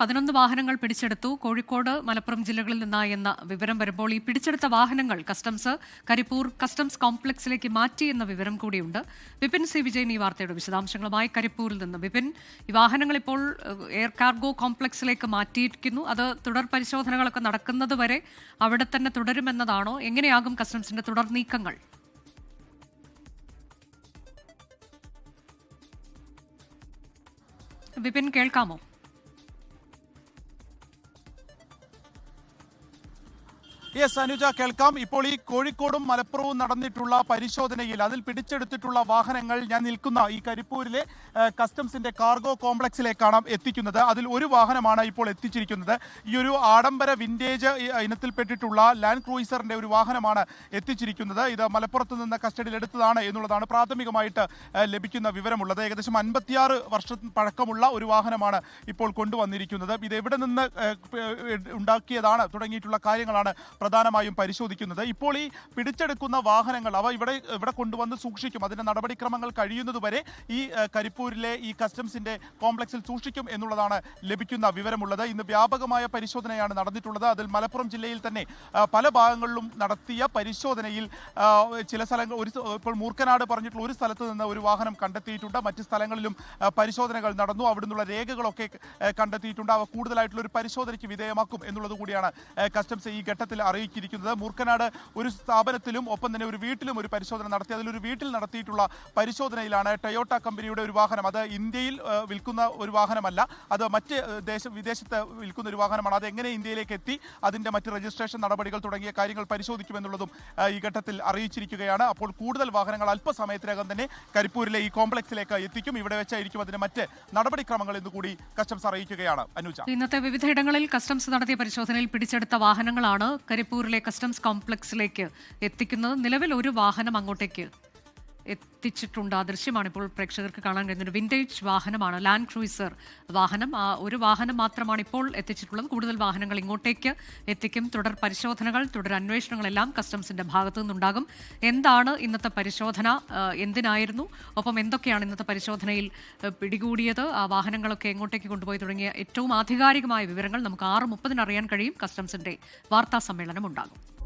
പതിനൊന്ന് വാഹനങ്ങൾ പിടിച്ചെടുത്തു. കോഴിക്കോട് മലപ്പുറം ജില്ലകളിൽ നിന്നായി എന്ന വിവരം വരുമ്പോൾ ഈ പിടിച്ചെടുത്ത വാഹനങ്ങൾ കസ്റ്റംസ് കരിപ്പൂർ കസ്റ്റംസ് കോംപ്ലക്സിലേക്ക് മാറ്റി എന്ന വിവരം കൂടിയുണ്ട്. വിപിൻ സി വിജയൻ ഈ വാർത്തയുടെ വിശദാംശങ്ങളുമായി കരിപ്പൂരിൽ നിന്ന്. വിപിൻ ഈ വാഹനങ്ങൾ ഇപ്പോൾ എയർ കാർഗോ കോംപ്ലക്സിലേക്ക് മാറ്റിയിരിക്കുന്നു. അത് തുടർ പരിശോധനകളൊക്കെ നടക്കുന്നത് വരെ അവിടെ തന്നെ തുടരുമെന്നതാണോ? എങ്ങനെയാകും കസ്റ്റംസിന്റെ തുടർ നീക്കങ്ങൾ? വിപിൻ കേൾക്കാമോ? യെസ് അനുജ കേൾക്കാം. ഇപ്പോൾ ഈ കോഴിക്കോടും മലപ്പുറവും നടന്നിട്ടുള്ള പരിശോധനയിൽ അതിൽ പിടിച്ചെടുത്തിട്ടുള്ള വാഹനങ്ങൾ ഞാൻ നിൽക്കുന്ന ഈ കരിപ്പൂരിലെ കസ്റ്റംസിന്റെ കാർഗോ കോംപ്ലക്സിലേക്കാണ് എത്തിക്കുന്നത്. അതിൽ ഒരു വാഹനമാണ് ഇപ്പോൾ എത്തിച്ചിരിക്കുന്നത്. ഈ ഒരു ആഡംബര ഈ ഇനത്തിൽപ്പെട്ടിട്ടുള്ള ലാൻഡ് ക്രൂയിസറിന്റെ ഒരു വാഹനമാണ് എത്തിച്ചിരിക്കുന്നത്. ഇത് മലപ്പുറത്ത് നിന്ന് കസ്റ്റഡിയിൽ എടുത്തതാണ് എന്നുള്ളതാണ് പ്രാഥമികമായിട്ട് ലഭിക്കുന്ന വിവരമുള്ളത്. ഏകദേശം അൻപത്തിയാറ് വർഷം പഴക്കമുള്ള ഒരു വാഹനമാണ് ഇപ്പോൾ കൊണ്ടുവന്നിരിക്കുന്നത്. ഇത് എവിടെ നിന്ന് ഉണ്ടാക്കിയതാണ് തുടങ്ങിയിട്ടുള്ള കാര്യങ്ങളാണ് പ്രധാനമായും പരിശോധിക്കുന്നത്. ഇപ്പോൾ ഈ പിടിച്ചെടുക്കുന്ന വാഹനങ്ങൾ അവ ഇവിടെ ഇവിടെ കൊണ്ടുവന്ന് സൂക്ഷിക്കും. അതിന്റെ നടപടിക്രമങ്ങൾ കഴിയുന്നതുവരെ ഈ കരിപ്പൂരിലെ ഈ കസ്റ്റംസിന്റെ കോംപ്ലക്സിൽ സൂക്ഷിക്കും എന്നുള്ളതാണ് ലഭിക്കുന്ന വിവരമുള്ളത്. ഇന്ന് വ്യാപകമായ പരിശോധനയാണ് നടന്നിട്ടുള്ളത്. അതിൽ മലപ്പുറം ജില്ലയിൽ തന്നെ പല ഭാഗങ്ങളിലും നടത്തിയ പരിശോധനയിൽ ചില സ്ഥലങ്ങൾ ഒരു ഇപ്പോൾ മൂർക്കനാട് പറഞ്ഞിട്ടുള്ള ഒരു സ്ഥലത്ത് നിന്ന് ഒരു വാഹനം കണ്ടെത്തിയിട്ടുണ്ട്. മറ്റ് സ്ഥലങ്ങളിലും പരിശോധനകൾ നടന്നു. അവിടുന്നുള്ള രേഖകളൊക്കെ കണ്ടെത്തിയിട്ടുണ്ട്. അവ കൂടുതലായിട്ടുള്ള ഒരു പരിശോധനയ്ക്ക് വിധേയമാക്കും എന്നുള്ളത് കൂടിയാണ് കസ്റ്റംസ് ഈ ഘട്ടത്തിൽ അറിയിച്ചിരിക്കുന്നത്. മൂർക്കനാട് ഒരു സ്ഥാപനത്തിലും ഒപ്പം തന്നെ ഒരു വീട്ടിലും ഒരു പരിശോധന നടത്തി. അതിലൊരു വീട്ടിൽ നടത്തിയിട്ടുള്ള പരിശോധനയിലാണ് ടൊയോട്ട കമ്പനിയുടെ ഒരു വാഹനം. അത് ഇന്ത്യയിൽ വിൽക്കുന്ന ഒരു വാഹനമല്ല. അത് മറ്റ് ദേശ വിദേശത്ത് വിൽക്കുന്ന ഒരു വാഹനമാണ്. അത് എങ്ങനെ ഇന്ത്യയിലേക്ക് എത്തി അതിന്റെ മറ്റ് രജിസ്ട്രേഷൻ നടപടികൾ തുടങ്ങിയ കാര്യങ്ങൾ പരിശോധിക്കുമെന്നുള്ളതും ഈ ഘട്ടത്തിൽ അറിയിച്ചിരിക്കുകയാണ്. അപ്പോൾ കൂടുതൽ വാഹനങ്ങൾ അല്പസമയത്തിനകം തന്നെ കരിപ്പൂരിലെ ഈ കോംപ്ലക്സിലേക്ക് എത്തിക്കും. ഇവിടെ വെച്ചായിരിക്കും അതിന് മറ്റ് നടപടിക്രമങ്ങൾ എന്ന് കൂടി കസ്റ്റംസ് അറിയിക്കുകയാണ്. അനുജ. ഇന്നത്തെ വിവിധയിടങ്ങളിൽ കസ്റ്റംസ് നടത്തിയ പരിശോധനയിൽ പിടിച്ചെടുത്ത വാഹനങ്ങളാണ് കരിപ്പൂരിലെ കസ്റ്റംസ് കോംപ്ലക്സിലേക്ക് എത്തിക്കുന്നത് നിലവിൽ ഒരു വാഹനം അങ്ങോട്ടേക്ക് എത്തിച്ചിട്ടുണ്ട്. ആ ദൃശ്യമാണ് ഇപ്പോൾ പ്രേക്ഷകർക്ക് കാണാൻ കഴിയുന്നത്. വിന്റേജ് വാഹനമാണ് ലാൻഡ് ക്രൂയിസർ വാഹനം. ആ ഒരു വാഹനം മാത്രമാണ് ഇപ്പോൾ എത്തിച്ചിട്ടുള്ളത്. കൂടുതൽ വാഹനങ്ങൾ ഇങ്ങോട്ടേക്ക് എത്തിക്കും. തുടർ പരിശോധനകൾ തുടർ അന്വേഷണങ്ങളെല്ലാം കസ്റ്റംസിന്റെ ഭാഗത്തു നിന്നുണ്ടാകും. എന്താണ് ഇന്നത്തെ പരിശോധന? എന്തിനായിരുന്നു? ഒപ്പം എന്തൊക്കെയാണ് ഇന്നത്തെ പരിശോധനയിൽ പിടികൂടിയത്? ആ വാഹനങ്ങളൊക്കെ എങ്ങോട്ടേക്ക് കൊണ്ടുപോയി തുടങ്ങിയ ഏറ്റവും ആധികാരികമായ വിവരങ്ങൾ നമുക്ക് ആറ് മുപ്പതിന് അറിയാൻ കഴിയും. കസ്റ്റംസിന്റെ വാർത്താ സമ്മേളനം ഉണ്ടാകും.